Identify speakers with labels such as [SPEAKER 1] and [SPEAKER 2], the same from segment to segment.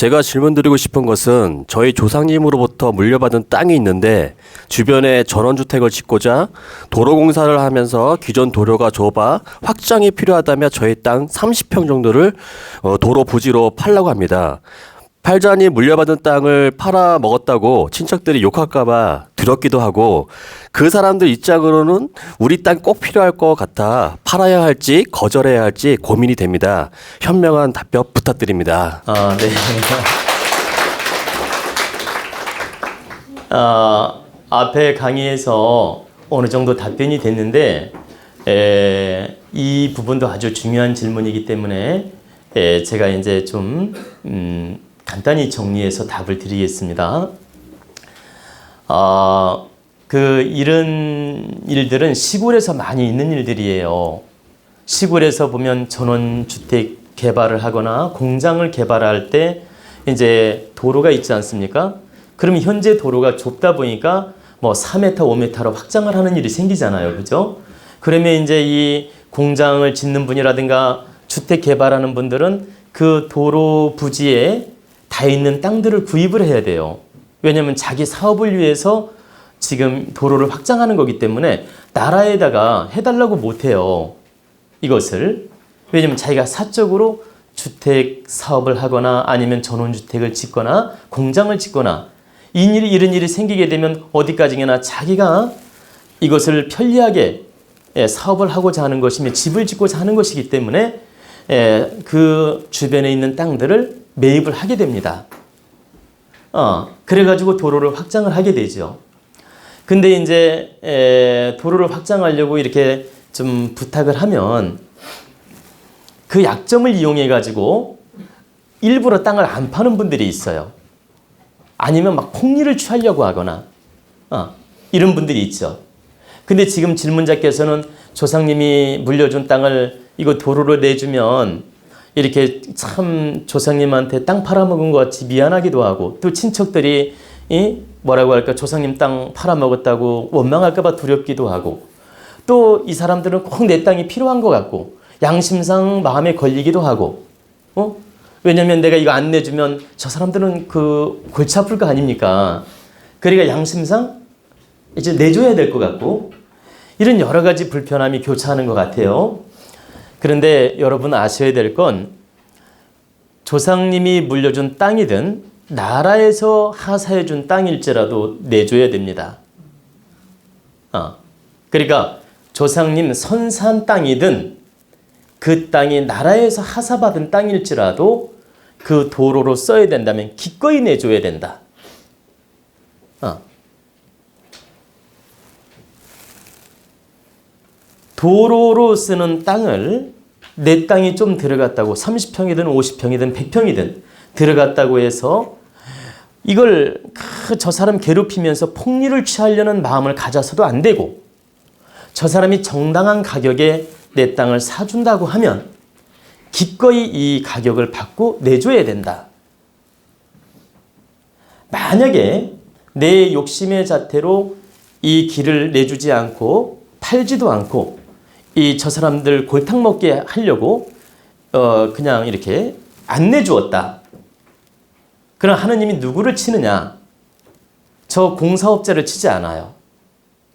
[SPEAKER 1] 제가 질문 드리고 싶은 것은 저희 조상님으로부터 물려받은 땅이 있는데 주변에 전원주택을 짓고자 도로 공사를 하면서 기존 도로가 좁아 확장이 필요하다며 저희 땅 30평 정도를 어, 도로 부지로 팔라고 합니다. 팔자니 물려받은 땅을 팔아 먹었다고 친척들이 욕할까봐 두렵기도 하고 그 사람들 입장으로는 우리 땅 꼭 필요할 것 같아 팔아야 할지 거절해야 할지 고민이 됩니다. 현명한 답변 부탁드립니다.
[SPEAKER 2] 아, 네. 아, 앞에 강의에서 어느 정도 답변이 됐는데 에, 이 부분도 아주 중요한 질문이기 때문에 에, 제가 이제 좀 음, 간단히 정리해서 답을 드리겠습니다. 아, 그 이런 일들은 시골에서 많이 있는 일들이에요. 시골에서 보면 전원주택 개발을 하거나 공장을 개발할 때 이제 도로가 있지 않습니까? 그러면 현재 도로가 좁다 보니까 뭐 4m, 5m로 확장을 하는 일이 생기잖아요. 그죠? 그러면 이제 이 공장을 짓는 분이라든가 주택 개발하는 분들은 그 도로 부지에 다 있는 땅들을 구입을 해야 돼요. 왜냐하면 자기 사업을 위해서 지금 도로를 확장하는 거기 때문에 나라에다가 해달라고 못해요. 이것을 왜냐면 자기가 사적으로 주택 사업을 하거나 아니면 전원주택을 짓거나 공장을 짓거나 이 일이 이런 일이 생기게 되면 어디까지나 자기가 이것을 편리하게 예, 사업을 하고자 하는 것이며 집을 짓고자 하는 것이기 때문에 예, 그 주변에 있는 땅들을 매입을 하게 됩니다. 어, 그래가지고 도로를 확장을 하게 되죠. 근데 이제 에, 도로를 확장하려고 이렇게 좀 부탁을 하면 그 약점을 이용해 가지고 일부러 땅을 안 파는 분들이 있어요. 아니면 막 폭리를 취하려고 하거나 어, 이런 분들이 있죠. 근데 지금 질문자께서는 조상님이 물려준 땅을 이거 도로로 내주면 이렇게 참 조상님한테 땅 팔아먹은 것 같이 미안하기도 하고 또 친척들이 이 뭐라고 할까 조상님 땅 팔아먹었다고 원망할까봐 두렵기도 하고 또 이 사람들은 꼭 내 땅이 필요한 것 같고 양심상 마음에 걸리기도 하고 어 왜냐면 내가 이거 안 내주면 저 사람들은 그 골치 아플 거 아닙니까 그러니까 양심상 이제 내줘야 될 것 같고 이런 여러 가지 불편함이 교차하는 것 같아요. 그런데 여러분 아셔야 될 건 조상님이 물려준 땅이든 나라에서 하사해 준 땅일지라도 내줘야 됩니다. 어. 그러니까 조상님 선산 땅이든 그 땅이 나라에서 하사받은 땅일지라도 그 도로로 써야 된다면 기꺼이 내줘야 된다. 어. 도로로 쓰는 땅을 내 땅이 좀 들어갔다고 30평이든 50평이든 100평이든 들어갔다고 해서 이걸 저 사람 괴롭히면서 폭리를 취하려는 마음을 가져서도 안 되고 저 사람이 정당한 가격에 내 땅을 사준다고 하면 기꺼이 이 가격을 받고 내줘야 된다. 만약에 내 욕심의 자태로 이 길을 내주지 않고 팔지도 않고 이 저 사람들 골탕 먹게 하려고 어 그냥 이렇게 안 내 주었다. 그럼 하느님이 누구를 치느냐? 저 공사업자를 치지 않아요.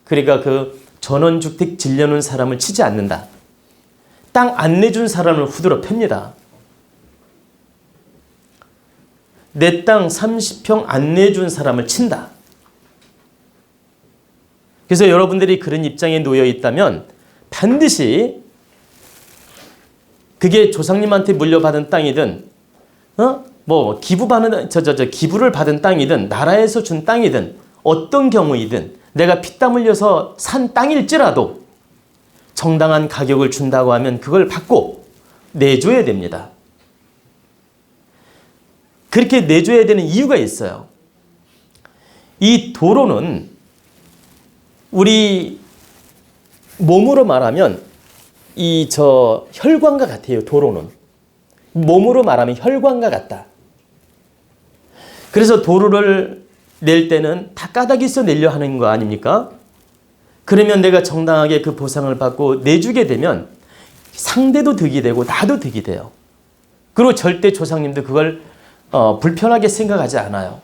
[SPEAKER 2] 그러니까 그 전원주택 질려는 사람을 치지 않는다. 땅 안 내준 사람을 후드러 팹니다. 내 땅 30평 안 내준 사람을 친다. 그래서 여러분들이 그런 입장에 놓여 있다면 반드시 그게 조상님한테 물려받은 땅이든 어? 뭐 기부받는 저저 저 기부를 받은 땅이든 나라에서 준 땅이든 어떤 경우이든 내가 피땀 흘려서 산 땅일지라도 정당한 가격을 준다고 하면 그걸 받고 내줘야 됩니다. 그렇게 내줘야 되는 이유가 있어요. 이 도로는 우리 몸으로 말하면 이 저 혈관과 같아요. 도로는 몸으로 말하면 혈관과 같다. 그래서 도로를 낼 때는 다 까닭이 있어 내려 하는 거 아닙니까? 그러면 내가 정당하게 그 보상을 받고 내주게 되면 상대도 득이 되고 나도 득이 돼요. 그리고 절대 조상님도 그걸 어, 불편하게 생각하지 않아요.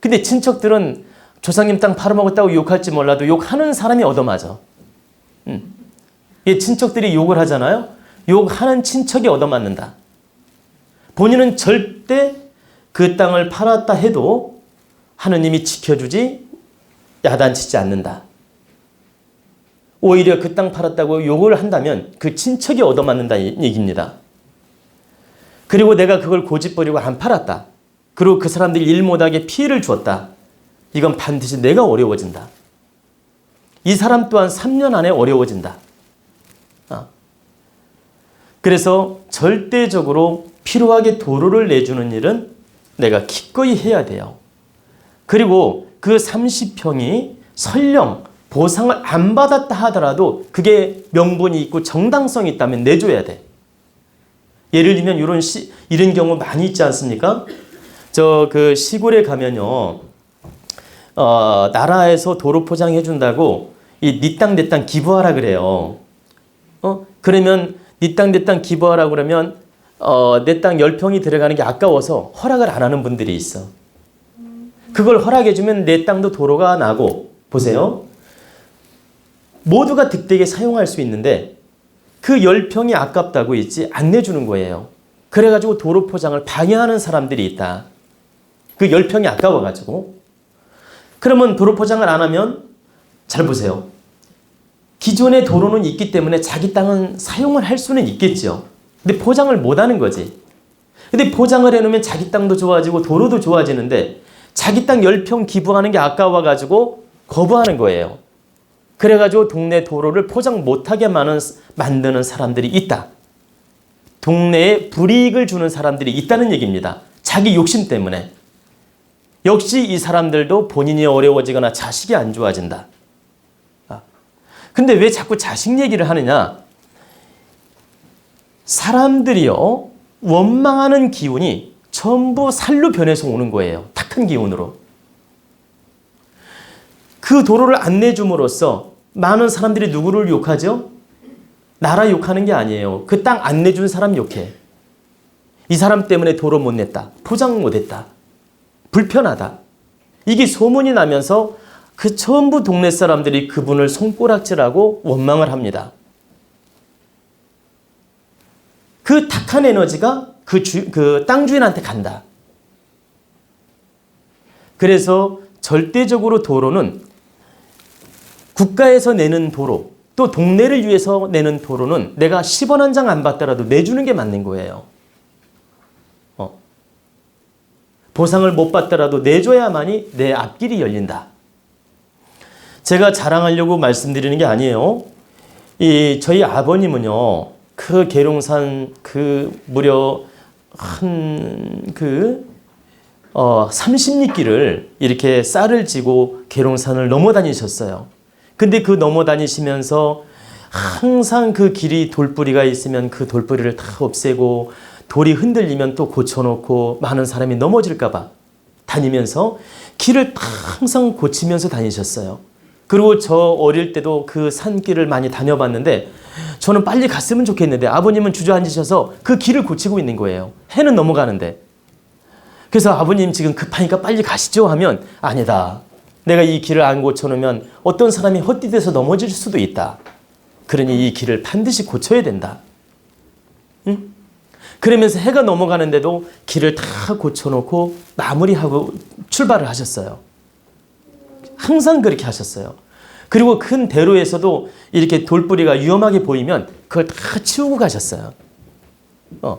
[SPEAKER 2] 근데 친척들은 조상님 땅 팔아먹었다고 욕할지 몰라도 욕하는 사람이 얻어맞아. 음. 이 친척들이 욕을 하잖아요. 욕하는 친척이 얻어맞는다. 본인은 절대 그 땅을 팔았다 해도 하느님이 지켜주지 야단치지 않는다. 오히려 그 땅 팔았다고 욕을 한다면 그 친척이 얻어맞는다 이 얘기입니다. 그리고 내가 그걸 고집부리고 안 팔았다. 그리고 그 사람들이 일 못하게 피해를 주었다. 이건 반드시 내가 어려워진다. 이 사람 또한 3년 안에 어려워진다. 아. 그래서 절대적으로 필요하게 도로를 내주는 일은 내가 기꺼이 해야 돼요. 그리고 그 30평이 설령 보상을 안 받았다 하더라도 그게 명분이 있고 정당성이 있다면 내줘야 돼. 예를 들면 이런 시, 이런 경우 많이 있지 않습니까? 저 그 시골에 가면요, 어, 나라에서 도로 포장해 준다고 이니땅내 땅 기부하라 그래요. 어 그러면 니땅내땅 기부하라 그러면 어, 내땅 10평이 들어가는 게 아까워서 허락을 안 하는 분들이 있어. 그걸 허락해 주면 내 땅도 도로가 나고 보세요. 모두가 득되게 사용할 수 있는데 그 10평이 아깝다고 있지 안 내주는 거예요. 그래가지고 도로 포장을 방해하는 사람들이 있다. 그 10평이 아까워가지고. 그러면 도로 포장을 안 하면 잘 보세요. 기존의 도로는 있기 때문에 자기 땅은 사용을 할 수는 있겠죠. 근데 포장을 못 하는 거지. 근데 포장을 해놓으면 자기 땅도 좋아지고 도로도 좋아지는데 자기 땅 10평 기부하는 게 아까워가지고 거부하는 거예요. 그래가지고 동네 도로를 포장 못하게 만드는 사람들이 있다. 동네에 불이익을 주는 사람들이 있다는 얘기입니다. 자기 욕심 때문에. 역시 이 사람들도 본인이 어려워지거나 자식이 안 좋아진다. 아. 근데 왜 자꾸 자식 얘기를 하느냐? 사람들이요, 원망하는 기운이 전부 살로 변해서 오는 거예요. 탁한 기운으로. 그 도로를 안 내줌으로써 많은 사람들이 누구를 욕하죠? 나라 욕하는 게 아니에요. 그 땅 안 내준 사람 욕해. 이 사람 때문에 도로 못 냈다. 포장 못 했다. 불편하다. 이게 소문이 나면서 그 전부 동네 사람들이 그분을 손가락질하고 원망을 합니다. 그 탁한 에너지가 그, 주, 그 땅주인한테 간다. 그래서 절대적으로 도로는 국가에서 내는 도로, 또 동네를 위해서 내는 도로는 내가 10원 한 장 안 받더라도 내주는 게 맞는 거예요. 어. 보상을 못 받더라도 내줘야만이 내 앞길이 열린다. 제가 자랑하려고 말씀드리는 게 아니에요. 이 저희 아버님은요, 그 계룡산 그 무려 한그 어, 30리길을 이렇게 쌀을 지고 계룡산을 넘어 다니셨어요. 근데 그 넘어 다니시면서 항상 그 길이 돌뿌리가 있으면 그 돌뿌리를 다 없애고 돌이 흔들리면 또 고쳐놓고 많은 사람이 넘어질까봐 다니면서 길을 항상 고치면서 다니셨어요. 그리고 저 어릴 때도 그 산길을 많이 다녀봤는데 저는 빨리 갔으면 좋겠는데 아버님은 주저앉으셔서 그 길을 고치고 있는 거예요. 해는 넘어가는데. 그래서 아버님 지금 급하니까 빨리 가시죠 하면 아니다. 내가 이 길을 안 고쳐놓으면 어떤 사람이 헛디뎌서 넘어질 수도 있다. 그러니 이 길을 반드시 고쳐야 된다. 응? 그러면서 해가 넘어가는데도 길을 다 고쳐놓고 마무리하고 출발을 하셨어요. 항상 그렇게 하셨어요. 그리고 큰 대로에서도 이렇게 돌뿌리가 위험하게 보이면 그걸 다 치우고 가셨어요. 어.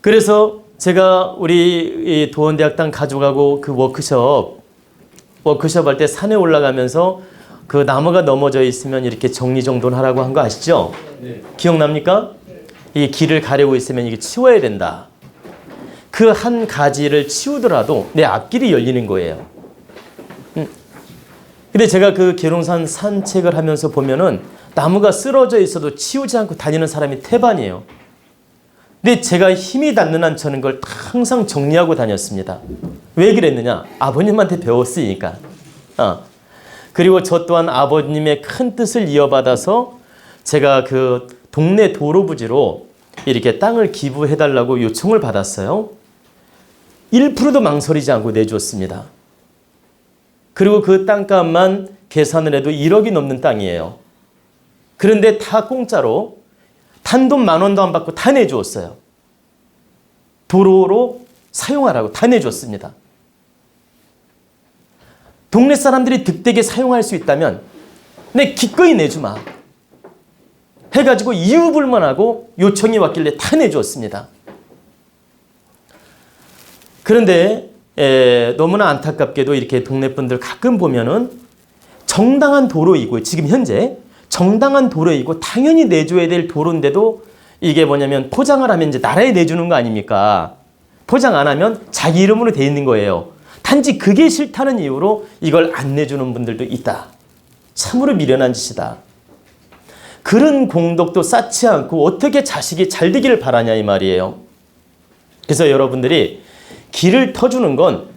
[SPEAKER 2] 그래서 제가 우리 도원대학당 가져가고 그 워크숍 워크숍 할 때 산에 올라가면서 그 나무가 넘어져 있으면 이렇게 정리정돈 하라고 한 거 아시죠? 네. 기억납니까? 이 길을 가려고 있으면 이게 치워야 된다. 그 한 가지를 치우더라도 내 앞길이 열리는 거예요. 음. 근데 제가 그 계룡산 산책을 하면서 보면은 나무가 쓰러져 있어도 치우지 않고 다니는 사람이 태반이에요. 근데 제가 힘이 닿는 한 저는 걸 항상 정리하고 다녔습니다. 왜 그랬느냐? 아버님한테 배웠으니까. 어. 그리고 저 또한 아버님의 큰 뜻을 이어받아서 제가 그 동네 도로 부지로 이렇게 땅을 기부해달라고 요청을 받았어요. 1%도 망설이지 않고 내주었습니다. 그리고 그 땅값만 계산을 해도 1억이 넘는 땅이에요. 그런데 다 공짜로 단돈 만 원도 안 받고 다 내주었어요. 도로로 사용하라고 다 내줬습니다. 동네 사람들이 득되게 사용할 수 있다면 내 기꺼이 내주마. 해가지고 이유불만하고 요청이 왔길래 다 내주었습니다. 그런데 에, 너무나 안타깝게도 이렇게 동네 분들 가끔 보면은 정당한 도로이고 지금 현재 정당한 도로이고 당연히 내줘야 될 도로인데도 이게 뭐냐면 포장을 하면 이제 나라에 내주는 거 아닙니까? 포장 안 하면 자기 이름으로 돼 있는 거예요. 단지 그게 싫다는 이유로 이걸 안 내주는 분들도 있다. 참으로 미련한 짓이다. 그런 공덕도 쌓지 않고 어떻게 자식이 잘 되기를 바라냐 이 말이에요. 그래서 여러분들이 길을 터주는 건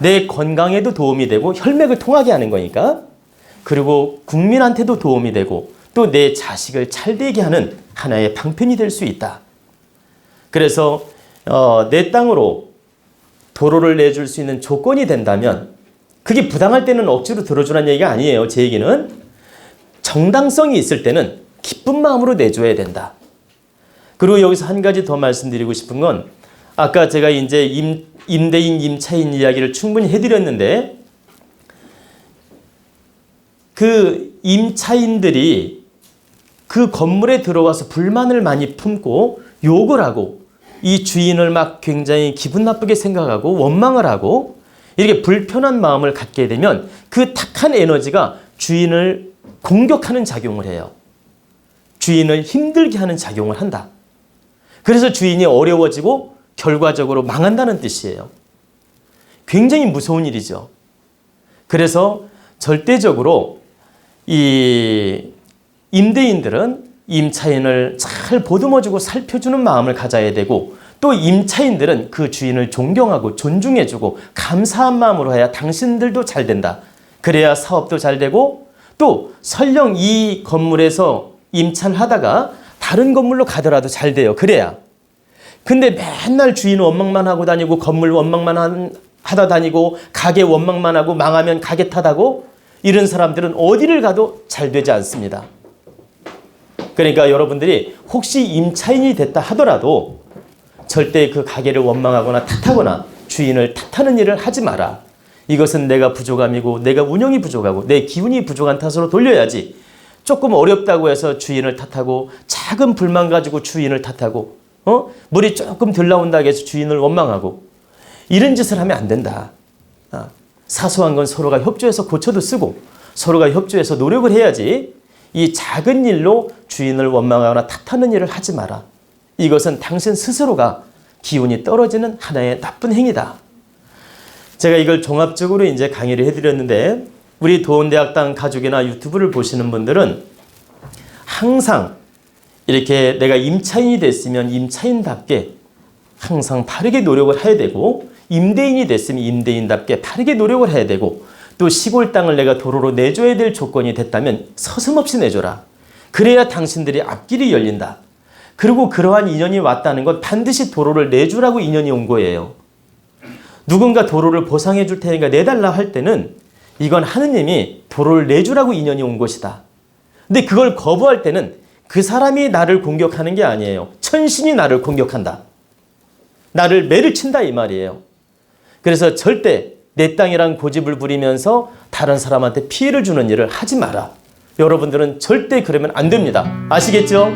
[SPEAKER 2] 내 건강에도 도움이 되고 혈맥을 통하게 하는 거니까 그리고 국민한테도 도움이 되고 또 내 자식을 잘 되게 하는 하나의 방편이 될 수 있다. 그래서 어, 내 땅으로 도로를 내줄 수 있는 조건이 된다면 그게 부당할 때는 억지로 들어주라는 얘기가 아니에요. 제 얘기는 정당성이 있을 때는 기쁜 마음으로 내줘야 된다. 그리고 여기서 한 가지 더 말씀드리고 싶은 건 아까 제가 이제 임, 임대인, 임차인 이야기를 충분히 해드렸는데 그 임차인들이 그 건물에 들어와서 불만을 많이 품고 욕을 하고 이 주인을 막 굉장히 기분 나쁘게 생각하고 원망을 하고 이렇게 불편한 마음을 갖게 되면 그 탁한 에너지가 주인을 공격하는 작용을 해요. 주인을 힘들게 하는 작용을 한다. 그래서 주인이 어려워지고 결과적으로 망한다는 뜻이에요. 굉장히 무서운 일이죠. 그래서 절대적으로 이 임대인들은 임차인을 잘 보듬어주고 살펴주는 마음을 가져야 되고 또 임차인들은 그 주인을 존경하고 존중해주고 감사한 마음으로 해야 당신들도 잘 된다. 그래야 사업도 잘 되고 또 설령 이 건물에서 임차를 하다가 다른 건물로 가더라도 잘 돼요. 그래야. 근데 맨날 주인 원망만 하고 다니고 건물 원망만 한- 하다 다니고 가게 원망만 하고 망하면 가게 탓하고 이런 사람들은 어디를 가도 잘 되지 않습니다. 그러니까 여러분들이 혹시 임차인이 됐다 하더라도 절대 그 가게를 원망하거나 탓하거나 주인을 탓하는 일을 하지 마라. 이것은 내가 부족함이고 내가 운영이 부족하고 내 기운이 부족한 탓으로 돌려야지. 조금 어렵다고 해서 주인을 탓하고 작은 불만 가지고 주인을 탓하고 어? 물이 조금 덜 나온다고 해서 주인을 원망하고 이런 짓을 하면 안 된다. 아, 사소한 건 서로가 협조해서 고쳐도 쓰고 서로가 협조해서 노력을 해야지 이 작은 일로 주인을 원망하거나 탓하는 일을 하지 마라. 이것은 당신 스스로가 기운이 떨어지는 하나의 나쁜 행위다. 제가 이걸 종합적으로 이제 강의를 해드렸는데 우리 도원대학당 가족이나 유튜브를 보시는 분들은 항상 이렇게 내가 임차인이 됐으면 임차인답게 항상 바르게 노력을 해야 되고 임대인이 됐으면 임대인답게 바르게 노력을 해야 되고 또 시골 땅을 내가 도로로 내줘야 될 조건이 됐다면 서슴없이 내줘라. 그래야 당신들이 앞길이 열린다. 그리고 그러한 인연이 왔다는 건 반드시 도로를 내주라고 인연이 온 거예요. 누군가 도로를 보상해 줄 테니까 내달라 할 때는 이건 하느님이 도로를 내주라고 인연이 온 것이다. 근데 그걸 거부할 때는 그 사람이 나를 공격하는 게 아니에요. 천신이 나를 공격한다. 나를 매를 친다 이 말이에요. 그래서 절대 내 땅이란 고집을 부리면서 다른 사람한테 피해를 주는 일을 하지 마라. 여러분들은 절대 그러면 안 됩니다. 아시겠죠?